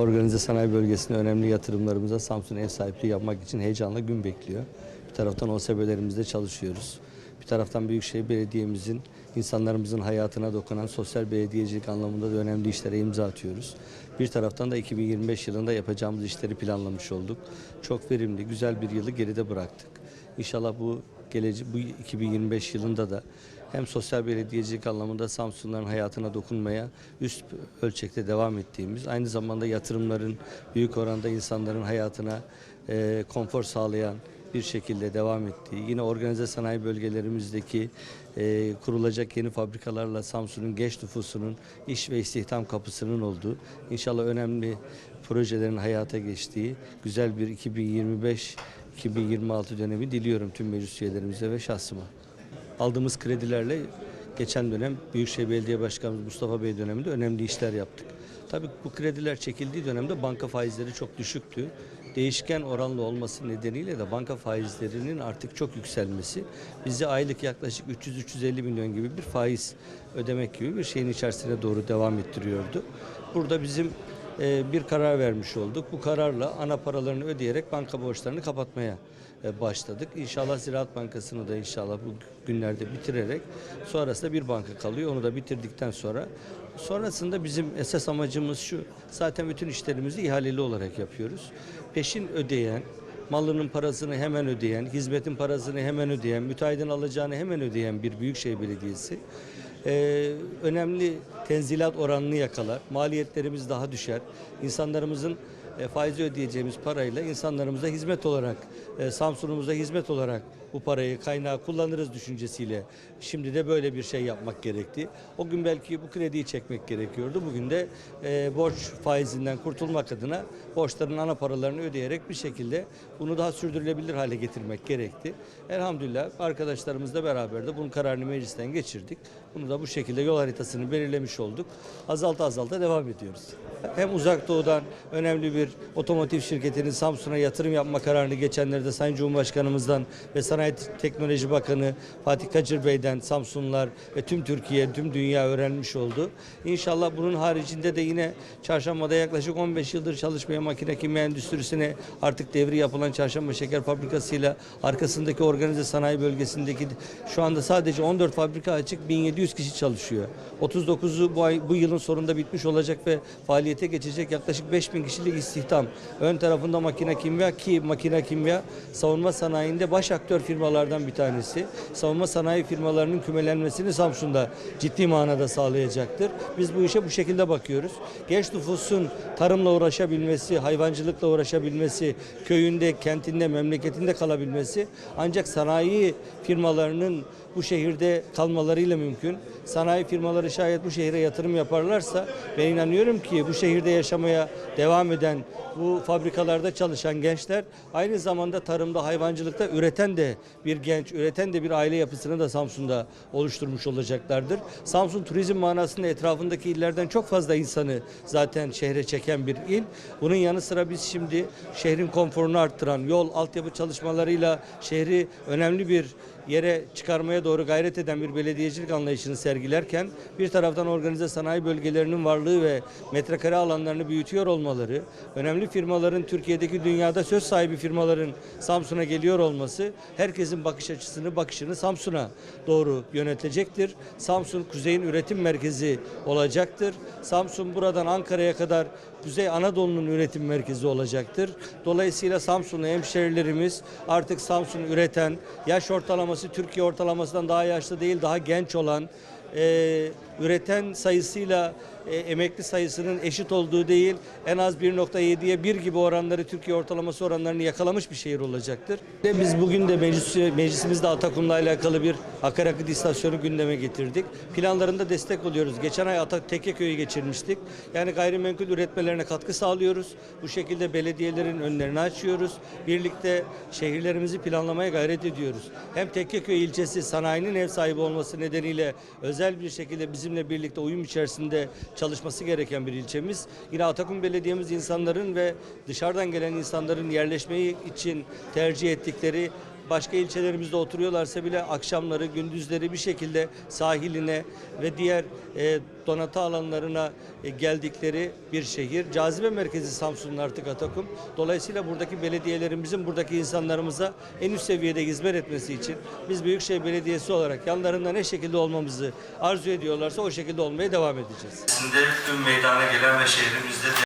organize sanayi bölgesine önemli yatırımlarımıza Samsun ev sahipliği yapmak için heyecanla gün bekliyor. Bir taraftan OSB'lerimizde çalışıyoruz. Bir taraftan Büyükşehir Belediye'mizin insanlarımızın hayatına dokunan sosyal belediyecilik anlamında da önemli işlere imza atıyoruz. Bir taraftan da 2025 yılında yapacağımız işleri planlamış olduk. Çok verimli, güzel bir yılı geride bıraktık. İnşallah bu gelece bu 2025 yılında da hem sosyal belediyecilik anlamında Samsunların hayatına dokunmaya üst ölçekte devam ettiğimiz, aynı zamanda yatırımların büyük oranda insanların hayatına e, konfor sağlayan bir şekilde devam ettiği, yine organize sanayi bölgelerimizdeki e, kurulacak yeni fabrikalarla Samsun'un genç nüfusunun iş ve istihdam kapısının olduğu, inşallah önemli projelerin hayata geçtiği güzel bir 2025-2026 dönemi diliyorum tüm meclis üyelerimize ve şahsıma. Aldığımız kredilerle geçen dönem Büyükşehir Belediye Başkanımız Mustafa Bey döneminde önemli işler yaptık. Tabii bu krediler çekildiği dönemde banka faizleri çok düşüktü. Değişken oranlı olması nedeniyle de banka faizlerinin artık çok yükselmesi bizi aylık yaklaşık 300-350 milyon gibi bir faiz ödemek gibi bir şeyin içerisine doğru devam ettiriyordu. Burada bizim bir karar vermiş olduk. Bu kararla ana paralarını ödeyerek banka borçlarını kapatmaya e, başladık. İnşallah Ziraat Bankası'nı da inşallah bu günlerde bitirerek sonrasında bir banka kalıyor. Onu da bitirdikten sonra sonrasında bizim esas amacımız şu. Zaten bütün işlerimizi ihaleli olarak yapıyoruz. Peşin ödeyen, malının parasını hemen ödeyen, hizmetin parasını hemen ödeyen, müteahhidin alacağını hemen ödeyen bir büyükşehir belediyesi e, önemli tenzilat oranını yakalar. Maliyetlerimiz daha düşer. İnsanlarımızın e, faizi ödeyeceğimiz parayla insanlarımıza hizmet olarak, e, Samsun'umuza hizmet olarak bu parayı kaynağı kullanırız düşüncesiyle. Şimdi de böyle bir şey yapmak gerekti. O gün belki bu krediyi çekmek gerekiyordu. Bugün de e, borç faizinden kurtulmak adına borçların ana paralarını ödeyerek bir şekilde bunu daha sürdürülebilir hale getirmek gerekti. Elhamdülillah arkadaşlarımızla beraber de bunun kararını meclisten geçirdik. Bunu da bu şekilde yol haritasını belirlemiş olduk. Azalta azalta devam ediyoruz. Hem uzak doğudan önemli bir otomotiv şirketinin Samsun'a yatırım yapma kararını geçenlerde Sayın Cumhurbaşkanımızdan ve Sanayi Teknoloji Bakanı Fatih Kacır Bey'den Samsunlular ve tüm Türkiye, tüm dünya öğrenmiş oldu. İnşallah bunun haricinde de yine Çarşamba'da yaklaşık 15 yıldır çalışmaya makine kimya endüstrisine artık devri yapılan Çarşamba Şeker Fabrikası'yla arkasındaki organize sanayi bölgesindeki şu anda sadece 14 fabrika açık 1700 kişi çalışıyor. 39'u bu, ay, bu yılın sonunda bitmiş olacak ve faaliyete geçecek yaklaşık 5000 kişilik istihdam. Ön tarafında makine kimya ki makine kimya savunma sanayinde baş aktör firmalardan bir tanesi. Savunma sanayi firmalarının kümelenmesini Samsun'da ciddi manada sağlayacaktır. Biz bu işe bu şekilde bakıyoruz. Genç nüfusun tarımla uğraşabilmesi, hayvancılıkla uğraşabilmesi, köyünde, kentinde, memleketinde kalabilmesi ancak sanayi firmalarının bu şehirde kalmalarıyla mümkün. Sanayi firmaları şayet bu şehre yatırım yaparlarsa ben inanıyorum ki bu şehirde yaşamaya devam eden bu fabrikalarda çalışan gençler aynı zamanda tarımda, hayvancılıkta üreten de bir genç, üreten de bir aile yapısını da Samsun'da oluşturmuş olacaklardır. Samsun turizm manasında etrafındaki illerden çok fazla insanı zaten şehre çeken bir il. Bunun yanı sıra biz şimdi şehrin konforunu arttıran yol, altyapı çalışmalarıyla şehri önemli bir yere çıkarmaya doğru gayret eden bir belediyecilik anlayışını sergilerken bir taraftan organize sanayi bölgelerinin varlığı ve metrekare alanlarını büyütüyor olmaları, önemli firmaların Türkiye'deki dünyada söz sahibi firmaların Samsun'a geliyor olması herkesin bakış açısını, bakışını Samsun'a doğru yönetecektir. Samsun kuzeyin üretim merkezi olacaktır. Samsun buradan Ankara'ya kadar Kuzey Anadolu'nun üretim merkezi olacaktır. Dolayısıyla Samsunlu hemşerilerimiz artık Samsun üreten, yaş ortalaması Türkiye ortalamasından daha yaşlı değil, daha genç olan, e, üreten sayısıyla e, emekli sayısının eşit olduğu değil, en az 1.7'ye 1 gibi oranları Türkiye ortalaması oranlarını yakalamış bir şehir olacaktır. Ve biz bugün de meclis, meclisimizde Atakum'la alakalı bir akaryakıt istasyonu gündeme getirdik. Planlarında destek oluyoruz. Geçen ay Atak Tekkeköy'ü geçirmiştik. Yani gayrimenkul üretmelerine katkı sağlıyoruz. Bu şekilde belediyelerin önlerini açıyoruz. Birlikte şehirlerimizi planlamaya gayret ediyoruz. Hem Tekkeköy ilçesi sanayinin ev sahibi olması nedeniyle özel bir şekilde bizimle birlikte uyum içerisinde çalışması gereken bir ilçemiz. Yine Atakum Belediye'miz insanların ve dışarıdan gelen insanların yerleşmeyi için tercih ettikleri başka ilçelerimizde oturuyorlarsa bile akşamları, gündüzleri bir şekilde sahiline ve diğer e, donatı alanlarına geldikleri bir şehir. Cazibe merkezi Samsun'un artık Atakum. Dolayısıyla buradaki belediyelerimizin buradaki insanlarımıza en üst seviyede hizmet etmesi için biz Büyükşehir Belediyesi olarak yanlarında ne şekilde olmamızı arzu ediyorlarsa o şekilde olmaya devam edeceğiz. Şimdi tüm meydana gelen ve şehrimizde